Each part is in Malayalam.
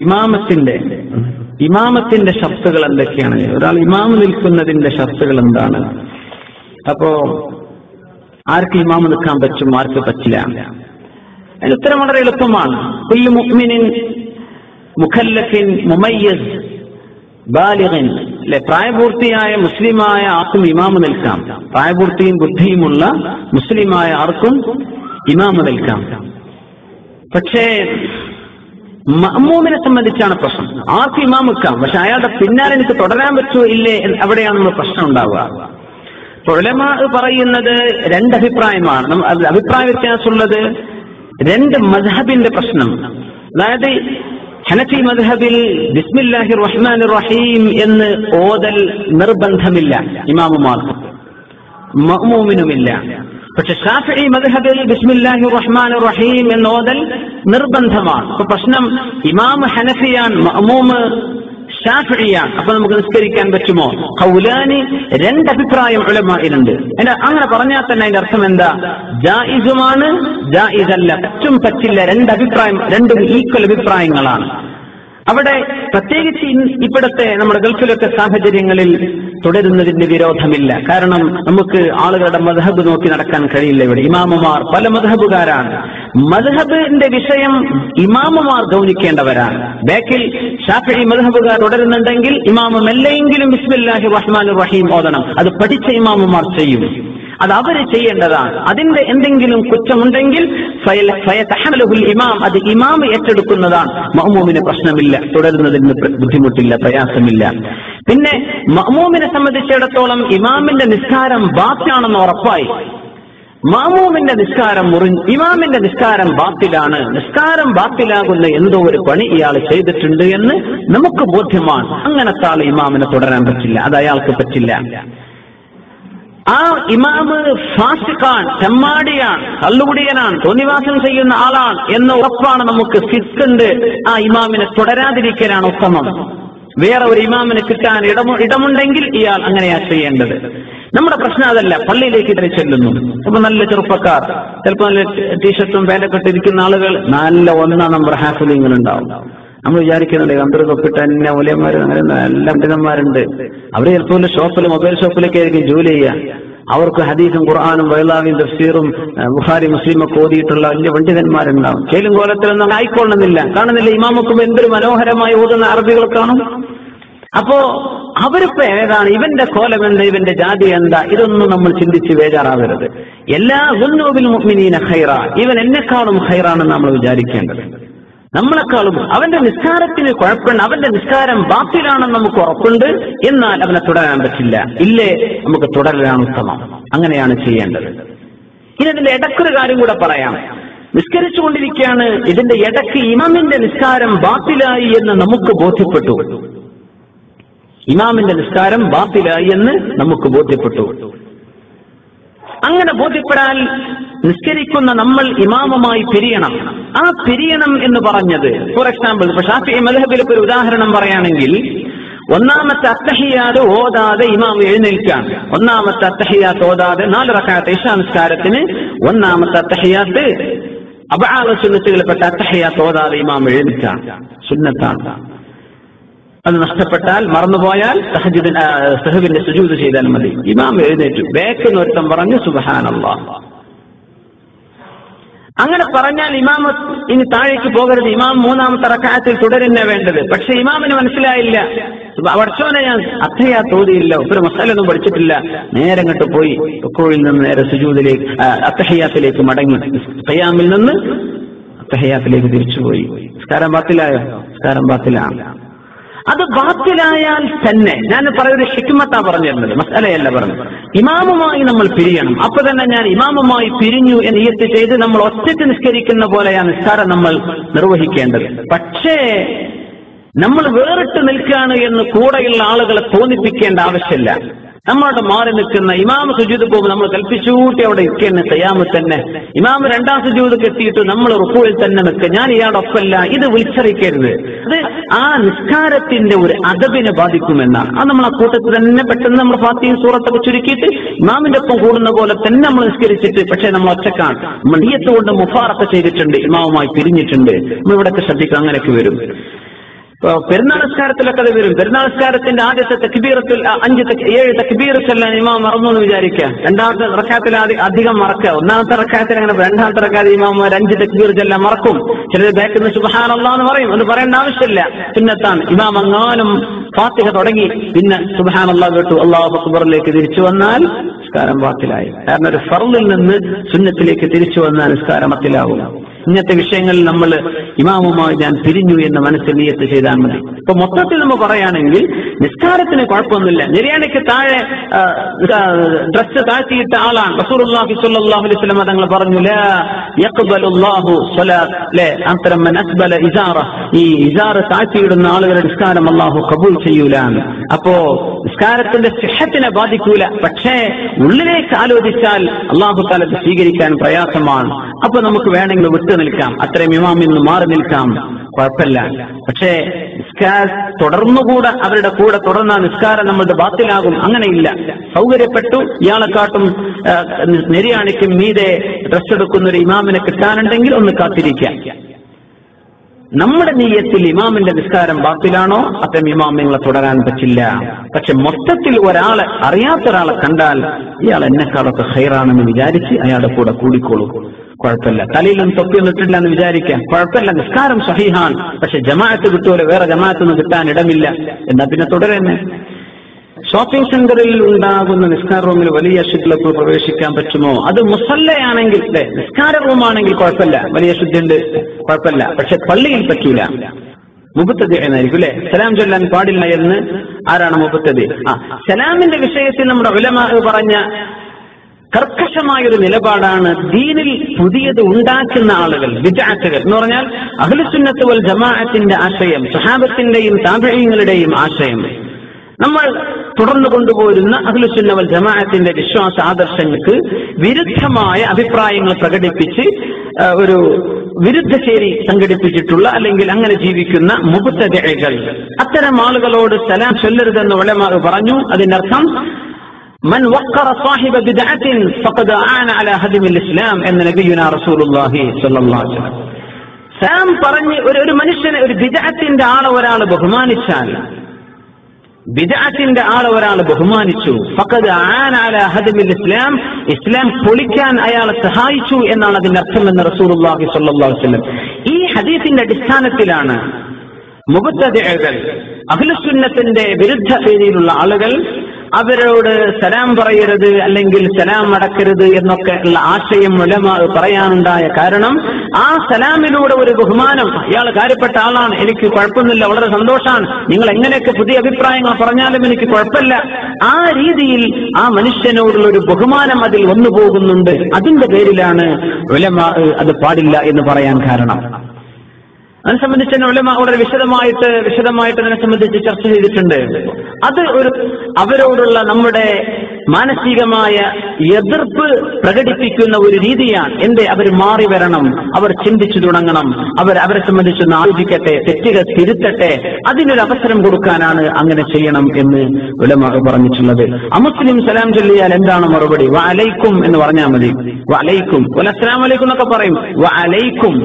ഇമാമത്തിന്റെ ഇമാമത്തിന്റെ ഷർത്തുകൾ എന്തൊക്കെയാണ്? ഒരാൾ ഇമാമ് നിൽക്കുന്നതിന്റെ ഷർത്തുകൾ എന്താണ്? അപ്പോ ആർക്ക് ഇമാമ് നിൽക്കാൻ പറ്റും ആർക്ക് പറ്റില്ല? അതിന് ഉത്തരം വളരെ എളുപ്പമാണ്. മുഖല്ലഫിൻ മുമയ്യസ് ബാലിഗൻ. അല്ലെ പ്രായപൂർത്തിയായ മുസ്ലിമായ ആർക്കും ഇമാമ് നിൽക്കാം. പ്രായപൂർത്തിയും ബുദ്ധിയുമുള്ള മുസ്ലിമായ ആർക്കും ഇമാമ് നിൽക്കാം. പക്ഷേ മഅമൂമിനെ സംബന്ധിച്ചാണ് പ്രശ്നം. ആർക്ക് ഇമാം പക്ഷെ അയാളുടെ പിന്നാലെ എനിക്ക് തുടരാൻ പറ്റുമോ ഇല്ലേ അവിടെയാണ് നമ്മൾ പ്രശ്നം ഉണ്ടാവുക. തൊഴിലമ പറയുന്നത് രണ്ട് അഭിപ്രായമാണ്. അഭിപ്രായ വ്യത്യാസമുള്ളത് രണ്ട് മദ്ഹബിന്റെ പ്രശ്നം. അതായത് ഹനഫി മദ്ഹബിൽ ബിസ്മില്ലാഹി റഹ്മാൻ റഹീം എന്ന് ഓതൽ നിർബന്ധമില്ല ഇമാമുമാർക്ക് മഅ്മൂമിനുമില്ല. പക്ഷെ ഷാഫി മദ്ഹബിൽ ബിസ്മില്ലാഹി റഹ്മാൻ റഹീം എന്ന് ഓതൽ നിർബന്ധമാണ്. അപ്പൊ പ്രശ്നം ഇമാം ഹനഫിയാൻ മമൂമ് ഷാഫിയാണ് അപ്പൊ നമുക്ക് നിസ്കരിക്കാൻ പറ്റുമോ? കൗലാനി രണ്ട് അഭിപ്രായം അതിന്റെ അങ്ങനെ പറഞ്ഞാൽ തന്നെ അതിന്റെ അർത്ഥം എന്താ? ജായിസുമാണ് ജായിസല്ല. പറ്റും പറ്റില്ല രണ്ട് അഭിപ്രായം രണ്ടും ഈക്വൽ അഭിപ്രായങ്ങളാണ്. അവിടെ പ്രത്യേകിച്ച് ഇവിടുത്തെ നമ്മുടെ ഗൾഫിലൊക്കെ സാഹചര്യങ്ങളിൽ തുടരുന്നതിന്റെ വിരോധമില്ല. കാരണം നമുക്ക് ആളുകളുടെ മധഹബ് നോക്കി നടക്കാൻ കഴിയില്ല ഇവിടെ. ഇമാമുമാർ പല മധഹബുകാരാണ് മധഹബിന്റെ വിഷയം ഇമാമുമാർ ഗൗനിക്കേണ്ടവരാണ്. ബാക്കിൽ ഷാഫി മധഹബുകാർ തുടരുന്നുണ്ടെങ്കിൽ ഇമാമു മെല്ലെങ്കിലും ബിസ്മില്ലാഹി റഹ്മാൻ റഹീം ഓതണം. അത് പഠിച്ച ഇമാമുമാർ ചെയ്യും. അത് അവർ ചെയ്യേണ്ടതാണ്. അതിന്റെ എന്തെങ്കിലും കുറ്റമുണ്ടെങ്കിൽ ഇമാം. അത് ഇമാം ഏറ്റെടുക്കുന്നതാണ്. മഹ്മൂമിന് പ്രശ്നമില്ല. തുടരുന്നതിന് ബുദ്ധിമുട്ടില്ല. പ്രയാസമില്ല. പിന്നെ മഹ്മൂമിനെ സംബന്ധിച്ചിടത്തോളം ഇമാമിന്റെ നിസ്കാരം ബാക്കിയാണെന്ന് ഉറപ്പായി. മാമൂമിന്റെ നിസ്കാരം മുറി ഇമാമിന്റെ നിസ്കാരം ബാത്തിലാണ്. നിസ്കാരം ബാത്തിലാകുന്ന എന്തോ ഒരു പണി ഇയാൾ ചെയ്തിട്ടുണ്ട് എന്ന് നമുക്ക് ബോധ്യമാണ്. അങ്ങനത്തെ ആൾ ഇമാമിനെ തുടരാൻ പറ്റില്ല. അത് അയാൾക്ക് പറ്റില്ല. ആ ഇമാമ് ഫാസിഖാൻ ചെമ്മാടിയാണ് കള്ളുകുടിയനാണ് തോന്നിവാസം ചെയ്യുന്ന ആളാണ് എന്ന ഉറപ്പാണ് നമുക്ക് സിക്കുണ്ട് ആ ഇമാമിനെ തുടരാതിരിക്കലാണ് ഉത്തമം. വേറെ ഒരു ഇമാമിനെ കിട്ടാൻ ഇടമു ഇടമുണ്ടെങ്കിൽ ഇയാൾ അങ്ങനെയാ ചെയ്യേണ്ടത്. നമ്മുടെ പ്രശ്നം അതല്ല പള്ളിയിലേക്ക് ഇതിനെ ചെല്ലുന്നു. അപ്പൊ നല്ല ചെറുപ്പക്കാർ ചിലപ്പോൾ നല്ല ടീഷർട്ടും പാന്റൊക്കെ ഇട്ടിരിക്കുന്ന ആളുകൾ നല്ല ഒന്നാം നമ്പർ ഹാഫലിങ്ങൾ ഉണ്ടാവും നമ്മൾ വിചാരിക്കുന്നുണ്ട് കമ്പ്യൂട്ടർ തന്നെ മൂല്യന്മാർ അങ്ങനെ നല്ല പണ്ഡിതന്മാരുണ്ട്. അവർ ചിലപ്പോൾ ഷോപ്പിൽ മൊബൈൽ ഷോപ്പിലൊക്കെ ആയിരിക്കും ജോലി ചെയ്യുക. അവർക്ക് ഹദീസും ഖുർആാനും വൈലാവിയും തഫ്സീറും ബുഹാരി ബുഖാരി മുസ്ലിം ഒക്കെ ഓതിയിട്ടുള്ള വലിയ പണ്ഡിതന്മാരുണ്ടാവും. ചേലും കോലത്തിലൊന്നും ആയിക്കൊള്ളുന്നില്ല. കാണുന്നില്ല ഇമാമക്കും എന്തൊരു മനോഹരമായി ഓതുന്ന അറബികൾ കാണും. അപ്പോ അവരിപ്പോ ഏതാണ്? ഇവന്റെ കോലം എന്താ? ഇവന്റെ ജാതി എന്താ? ഇതൊന്നും നമ്മൾ ചിന്തിച്ച് ബേജാറാവരുത്. എല്ലാ ഖൈറ. ഇവൻ എന്നെക്കാളും ഹൈറാണെന്ന് നമ്മൾ വിചാരിക്കേണ്ടത് നമ്മളെക്കാളും അവന്റെ നിസ്കാരത്തിന് കുഴപ്പമുണ്ട് അവന്റെ നിസ്കാരം ബാത്തിലാണെന്ന് നമുക്ക് ഉറപ്പുണ്ട്. എന്നാൽ അവനെ തുടരാൻ പറ്റില്ല. ഇല്ലേ? നമുക്ക് തുടരാൻ ഉത്തമം. അങ്ങനെയാണ് ചെയ്യേണ്ടത്. ഇനി അതിന്റെ ഇടക്കൊരു കാര്യം കൂടെ പറയാം. നിസ്കരിച്ചുകൊണ്ടിരിക്കുകയാണ്. ഇതിന്റെ ഇടയ്ക്ക് ഇമാമിന്റെ നിസ്കാരം ബാത്തിലായി എന്ന് നമുക്ക് ബോധ്യപ്പെട്ടു. ഇമാമിന്റെ നിസ്കാരം ബാത്തിലായി എന്ന് നമുക്ക് ബോധ്യപ്പെട്ടു. അങ്ങനെ ബോധ്യപ്പെടാൻ നിസ്കരിക്കുന്ന നമ്മൾ ഇമാമമായി പിരിയണം. ആ പിരിയണം എന്ന് പറഞ്ഞത്. ഫോർ എക്സാമ്പിൾ ഇപ്പൊ ഷാഫി മലഹബിലൊക്കെ ഒരു ഉദാഹരണം പറയുകയാണെങ്കിൽ ഒന്നാമത്തെ അത്തഹിയാത് ഓതാതെ ഇമാം എഴുന്നേൽക്കാണ് ഒന്നാമത്തെ അത്തഹിയാത്ത് ഓതാതെ നാല് റക്കാത്ത ഇഷാനുസ്കാരത്തിന് ഒന്നാമത്തെ അത്തഹിയാത്ത് അബാല സുന്നത്തുകളിൽപ്പെട്ട അത്തഹിയാത്ത് ഓതാതെ ഇമാം എഴുന്നേൽക്കാണ് സുന്നത്താണ്. അത് നഷ്ടപ്പെട്ടാൽ മറന്നുപോയാൽ സഹജിദിന് സഹബിന്റെ സുജൂത് ചെയ്താൽ മതി. ഇമാം എഴുന്നേറ്റു. ബേക്കെന്ന് ഒരുത്തം പറഞ്ഞു സുബഹാനല്ലാ അങ്ങനെ പറഞ്ഞാൽ ഇമാം ഇനി താഴേക്ക് പോകരുത്. ഇമാം മൂന്നാമത്തെ റക്കായത്തിൽ തുടരുന്ന വേണ്ടത്. പക്ഷെ ഇമാമിന് മനസ്സിലായില്ല. പഠിച്ചോനെ ഞാൻ അത്രയാ തോതിയില്ല. ഒരു മസാലൊന്നും പഠിച്ചിട്ടില്ല. നേരെ അങ്ങോട്ട് പോയി റുക്കോയിൽ നിന്ന് നേരെ സുജൂദിലേക്ക് അത്തഹയാത്തിലേക്ക് മടങ്ങി. ഖയാമിൽ നിന്ന് അത്തഹയാത്തിലേക്ക് തിരിച്ചുപോയി. സ്കാരം ബാത്തിലായോ? സ്കാരം ബാത്തിലാണ് അത് ബാത്തിലായാൽ തന്നെ. ഞാൻ പറയുന്ന ഹിക്മത്താ പറഞ്ഞിരുന്നത്. മസാലയല്ല പറഞ്ഞു ഇമാമുമായി നമ്മൾ പിരിയണം. അപ്പൊ തന്നെ ഞാൻ ഇമാമുമായി പിരിഞ്ഞു എന്ന് ഈയത്ത് ചെയ്ത് നമ്മൾ ഒറ്റയ്ക്ക് നിസ്കരിക്കുന്ന പോലെയാണ് നിസ്കാരം നമ്മൾ നിർവഹിക്കേണ്ടത്. പക്ഷേ നമ്മൾ വേറിട്ട് നിൽക്കുകയാണ് എന്ന് കൂടെയുള്ള ആളുകളെ തോന്നിപ്പിക്കേണ്ട ആവശ്യമില്ല. നമ്മളോട് മാറി നിൽക്കുന്ന ഇമാമ സുജീത് പോകുമ്പോൾ നമ്മൾ കൽപ്പിച്ചൂട്ടി അവിടെ ഇരിക്കുന്ന തയ്യാമ തന്നെ. ഇമാമ രണ്ടാം സുജീത് എത്തിയിട്ട് നമ്മൾ റുക്കുവിൽ തന്നെ നിൽക്കുക. ഞാൻ ഇയാളുടെ ഇത് വിളിച്ചറിയിക്കരുത്. അത് ആ നിസ്കാരത്തിന്റെ ഒരു അദബിനെ ബാധിക്കുമെന്നാണ് അത് നമ്മൾ ആ കൂട്ടത്തിൽ തന്നെ പെട്ടെന്ന് നമ്മൾ ഫാത്തിയും സൂറത്തൊക്കെ ചുരുക്കിയിട്ട് ഇമാമിന്റെ ഒപ്പം കൂടുന്ന പോലെ തന്നെ നമ്മൾ നിസ്കരിച്ചിട്ട് പക്ഷേ നമ്മൾ ഒറ്റക്കാണ്. നമ്മൾ നീയത്ത് കൊണ്ട് മുഫാറൊക്കെ ചെയ്തിട്ടുണ്ട് ഇമാവുമായി പിരിഞ്ഞിട്ടുണ്ട്. നമ്മൾ ഇവിടെയൊക്കെ ശ്രദ്ധിക്കുക അങ്ങനെയൊക്കെ വരും. നിസ്കാരത്തിലൊക്കെ അത് വരും. പെരുന്നാമസ്കാരത്തിന്റെ ആദ്യത്തെ തക്ബീറത്തിൽ അഞ്ച് ഏഴ് തക്ബീറത്തെല്ലാം ഇമാം മറന്നു എന്ന് വിചാരിക്കുക. രണ്ടാമത്തെ റക്കാത്തിൽ അധികം മറക്കുക. ഒന്നാമത്തെ റക്കാത്തിൽ അങ്ങനെ രണ്ടാമത്തെ റക്കാത്തിൽ ഇമാമാർ അഞ്ച് തക്ബീർ ചെല്ലാൻ മറക്കും. ചിലർ ബാക്കിൽ നിന്ന് എന്ന് പറയും. അത് പറയേണ്ട ആവശ്യമില്ല. സുന്നത്താണ്. ഇമാം അങ്ങാനും ഫാത്തിഹ തുടങ്ങി. പിന്നെ സുബഹാനല്ലാ കേട്ടു അള്ളാഹു അക്ബറിലേക്ക് തിരിച്ചു വന്നാൽ നിസ്കാരം ബാത്തിലായി. കാരണം ഒരു ഫറലിൽ നിന്ന് സുന്നത്തിലേക്ക് തിരിച്ചു വന്നാൽ നിസ്കാരം ബാത്തിലാവും. ഇങ്ങനത്തെ വിഷയങ്ങളിൽ നമ്മൾ ഇമാമുമായി ഞാൻ പിരിഞ്ഞു എന്ന് മനസ്സിൽ നിയത്ത് ചെയ്താൽ മതി. ഇപ്പൊ മൊത്തത്തിൽ നമ്മൾ പറയുകയാണെങ്കിൽ നിസ്കാരത്തിന് കുഴപ്പമൊന്നുമില്ല. നിര്യാണിക്ക് താഴെ ഡ്രസ് താഴ്ത്തിയിട്ട ആളാണ്. അലൈഹി തങ്ങൾ പറഞ്ഞു ഈ ഇസാറ് താഴ്ത്തിയിടുന്ന ആളുകളുടെ നിസ്കാരം അള്ളാഹു കബൂൽ ചെയ്യൂലാണ് അപ്പോ നിസ്കാരത്തിന്റെ സിഹത്തിനെ ബാധിക്കൂല. പക്ഷേ ഉള്ളിലേക്ക് ആലോചിച്ചാൽ അള്ളാഹു താല അത് സ്വീകരിക്കാൻ പ്രയാസമാണ്. അപ്പൊ നമുക്ക് വേണമെങ്കിൽ വിട്ടു നിൽക്കാം. അത്രയും ഇമാമിൽ നിന്ന് മാറി നിൽക്കാം. കുഴപ്പമില്ല. പക്ഷേ നിസ്കാര തുടർന്നുകൂടെ അവരുടെ കൂടെ തുടർന്ന നിസ്കാരം നമ്മളുടെ ബാത്തിലാകും. അങ്ങനെയില്ല. സൗകര്യപ്പെട്ടു ഇയാളെ കാട്ടും നെരിയാണിക്കും മീതെ ഡ്രസ് എടുക്കുന്ന ഒരു ഇമാമിനെ കിട്ടാനുണ്ടെങ്കിൽ ഒന്ന് കാത്തിരിക്കാം നമ്മുടെ നീയത്തിൽ ഇമാമിന്റെ നിസ്കാരം ബാത്തിലാണോ? അത്തരം ഇമാം നിങ്ങളെ തുടരാൻ പറ്റില്ല. പക്ഷെ മൊത്തത്തിൽ ഒരാളെ അറിയാത്ത ഒരാളെ കണ്ടാൽ ഇയാൾ എന്നെക്കാളൊക്കെ ഹൈറാണെന്ന് വിചാരിച്ച് അയാളുടെ കൂടെ കൂടിക്കോളൂ. കുഴപ്പമില്ല. തലയിലും തൊപ്പി നിട്ടില്ല എന്ന് വിചാരിക്കാം. കുഴപ്പമില്ല. നിസ്കാരം സഹിഹാൻ പക്ഷെ ജമാഅത്ത് കിട്ടുമല്ലോ വേറെ ജമാഅത്തൊന്നും കിട്ടാൻ ഇടമില്ല. എന്നാ പിന്നെ തുടരുന്നേ? ഷോപ്പിംഗ് സെന്ററിൽ ഉണ്ടാകുന്ന നിസ്കാര റൂമിൽ വലിയ ശുദ്ധിലൊക്കെ പ്രവേശിക്കാൻ പറ്റുമോ? അത് മുസല്ലയാണെങ്കിൽ നിസ്കാര റൂമാണെങ്കിൽ കുഴപ്പമില്ല. വലിയ ശുദ്ധിയുണ്ട് കുഴപ്പമില്ല. പക്ഷെ പള്ളിയിൽ പറ്റൂല. മുബത്തതി എന്നായിരിക്കും അല്ലെ? സലാം ചൊല്ലാൻ പാടില്ല എന്ന് ആരാണ് മുബത്തതി ആ സലാമിന്റെ വിഷയത്തിൽ നമ്മുടെ ഉലമ പറഞ്ഞ കർക്കശമായൊരു നിലപാടാണ് ദീനിൽ പുതിയത് ഉണ്ടാക്കുന്ന ആളുകൾ വിജാത്തുകൾ എന്ന് പറഞ്ഞാൽ അഖിലുസുന്നത്ത് വൽ ജമാഅത്തിന്റെ ആശയം സഹാബത്തിന്റെയും താപഴയങ്ങളുടെയും ആശയം. നമ്മൾ തുടർന്നു കൊണ്ടുപോരുന്ന അഖിലുസുന്നവൽ ജമാഅത്തിന്റെ വിശ്വാസ ആദർശങ്ങൾക്ക് വിരുദ്ധമായ അഭിപ്രായങ്ങൾ പ്രകടിപ്പിച്ച് ഒരു വിരുദ്ധശേരി സംഘടിപ്പിച്ചിട്ടുള്ള അല്ലെങ്കിൽ അങ്ങനെ ജീവിക്കുന്ന മുബുത്തതകൾ അത്തരം ആളുകളോട് സലാം ചൊല്ലരുതെന്ന് ഉലമാർ പറഞ്ഞു. അതിനർത്ഥം മൻ സാഹിബ അലാ എന്ന റസൂലുള്ളാഹി പറഞ്ഞ് ഒരു മനുഷ്യനെ ഒരു ബിദഅത്തിന്റെ ആളെ ഒരാൾ ബഹുമാനിച്ചാൽ ബിദഅത്തിന്റെ ആളെ ഒരാൾ ബഹുമാനിച്ചു. ഫക്കത് ആന അല ഹദമിൽ ഇസ്ലാം. ഇസ്ലാം പൊളിക്കാൻ അയാളെ സഹായിച്ചു എന്നാണ് അതിന്റെ അർത്ഥം എന്ന് റസൂലുള്ളാഹി സ്വല്ലല്ലാഹു അലൈഹി വസല്ലം. ഈ ഹദീസിന്റെ അടിസ്ഥാനത്തിലാണ് മുബത്തതികൾ അഖിലസുന്നത്തിന്റെ വിരുദ്ധ രീതിയിലുള്ള ആളുകൾ അവരോട് സലാം പറയരുത് അല്ലെങ്കിൽ സലാം അടക്കരുത് എന്നൊക്കെ ഉള്ള ആശയം മുലമാ പറയാനുണ്ടായ കാരണം ആ സലാമിലൂടെ ഒരു ബഹുമാനം. അയാൾ കാര്യപ്പെട്ട ആളാണ്. എനിക്ക് കുഴപ്പമൊന്നുമില്ല. വളരെ സന്തോഷമാണ്. നിങ്ങൾ എങ്ങനെയൊക്കെ പുതിയ അഭിപ്രായങ്ങൾ പറഞ്ഞാലും എനിക്ക് കുഴപ്പമില്ല. ആ രീതിയിൽ ആ മനുഷ്യനോടുള്ള ഒരു ബഹുമാനം അതിൽ വന്നു പോകുന്നുണ്ട്. അതിന്റെ പേരിലാണ് ഉലമ അത് പാടില്ല എന്ന് പറയാൻ കാരണം. അതിനെ സംബന്ധിച്ച് തന്നെ ഉലമ വളരെ വിശദമായിട്ട് വിശദമായിട്ട് അതിനെ സംബന്ധിച്ച് ചർച്ച ചെയ്തിട്ടുണ്ട്. അത് ഒരു അവരോടുള്ള നമ്മുടെ മാനസികമായ എതിർപ്പ് പ്രകടിപ്പിക്കുന്ന ഒരു രീതിയാണ് എന്റെ അവർ മാറി വരണം. അവർ ചിന്തിച്ചു തുടങ്ങണം. അവർ അവരെ സംബന്ധിച്ചൊന്ന് ആലോചിക്കട്ടെ തെറ്റുകൾ തിരുത്തട്ടെ അതിനൊരു അവസരം കൊടുക്കാനാണ് അങ്ങനെ ചെയ്യണം എന്ന് ഉലമ പറഞ്ഞിട്ടുള്ളത്. അമുസ്ലിം സലാം ചൊല്ലിയാൽ എന്താണ് മറുപടി? വലൈക്കും എന്ന് പറഞ്ഞാൽ മതി. വലൈക്കും അസ്സലാം വലൈക്കും എന്നൊക്കെ പറയും. വലൈക്കും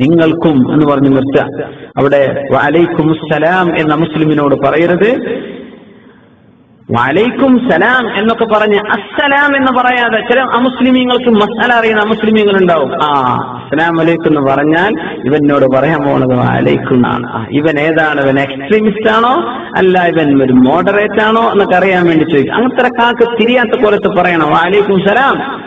നിങ്ങൾക്കും എന്ന് പറഞ്ഞു നിർത്തുക. അവിടെ വലൈക്കും സലാം എന്ന മുസ്ലിമിനോട് പറയരുത്. വലൈക്കും സലാം എന്നൊക്കെ പറഞ്ഞ് അസ്സലാം എന്ന് പറയാതെ ചില അമുസ്ലിമീങ്ങൾക്ക് മസാല അറിയുന്ന അമുസ്ലിമീങ്ങൾ ഉണ്ടാവും ആ അസ്സലാം വലൈക്കും എന്ന് പറഞ്ഞാൽ ഇവനോട് പറയാൻ പോണത് വലൈക്കും എന്നാണ്. ഇവൻ ഏതാണ്? ഇവൻ എക്സ്ട്രീമിസ്റ്റ് ആണോ? അല്ല ഇവൻ ഒരു മോഡറേറ്റ് ആണോ? എന്നൊക്കെ അറിയാൻ വേണ്ടി ചോദിക്കും. അങ്ങനത്തെ കാക്ക് തിരിയാത്ത പോലത്തെ പറയണം. വലൈക്കും സലാം.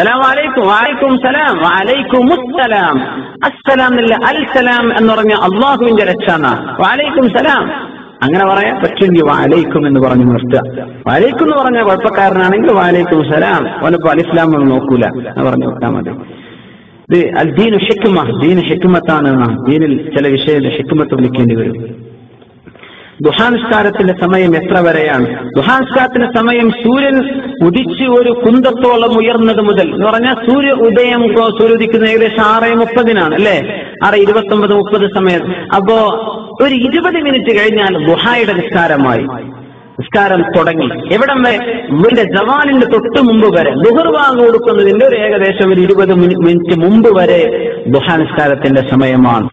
സലാം വലൈക്കും വലൈക്കും സലാം. വലൈക്കും സലാം അസ്സലാം അൽ സലാം എന്ന് പറഞ്ഞ അള്ളാഹുവിന്റെ രക്ഷാണ് വലൈക്കും സലാം. അങ്ങനെ പറയാം പക്ഷെങ്കിൽ വാലേക്കും എന്ന് പറഞ്ഞു നിർത്തുക. വാലേക്കും എന്ന് പറഞ്ഞ കുഴപ്പക്കാരനാണെങ്കിൽ വാലേക്കും സലാം. അവനിപ്പോ അലിസ്ലാം ഒന്നും നോക്കൂല എന്ന് പറഞ്ഞു നോക്കാൻ മതി. ഇത് അൽ ഷെക്കുമ ഷെക്കുമത്താണ് ഹിക്കുമത്താണ് ദീനിൽ ചില വിഷയത്തിൽ ഷെക്കുമത്ത് വിളിക്കേണ്ടി വരും. ദുഹാനിസ്കാരത്തിന്റെ സമയം എത്ര വരെയാണ്? ദുഹാനിസ്കാരത്തിന്റെ സമയം സൂര്യൻ ഉദിച്ച് ഒരു കുന്തത്തോളം ഉയർന്നത് മുതൽ എന്ന് പറഞ്ഞാൽ സൂര്യ ഉദയം സൂര്യ ഉദിക്കുന്ന ഏകദേശം ആറ് മുപ്പതിനാണ് അല്ലെ? ആറ് ഇരുപത്തി ഒമ്പത് മുപ്പത് സമയം. അപ്പോ ഒരു ഇരുപത് മിനിറ്റ് കഴിഞ്ഞാൽ ദുഹായുടെ നിസ്കാരമായി. നിസ്കാരം തുടങ്ങി. എവിടം വരെ? ഇതിന്റെ ജവാലിന്റെ തൊട്ട് മുമ്പ് വരെ. ദുഹർവാങ് കൊടുക്കുന്നതിന്റെ ഒരു ഏകദേശം ഒരു ഇരുപത് മിനിറ്റ് മുമ്പ് വരെ ദുഹാനിസ്കാരത്തിന്റെ സമയമാണ്.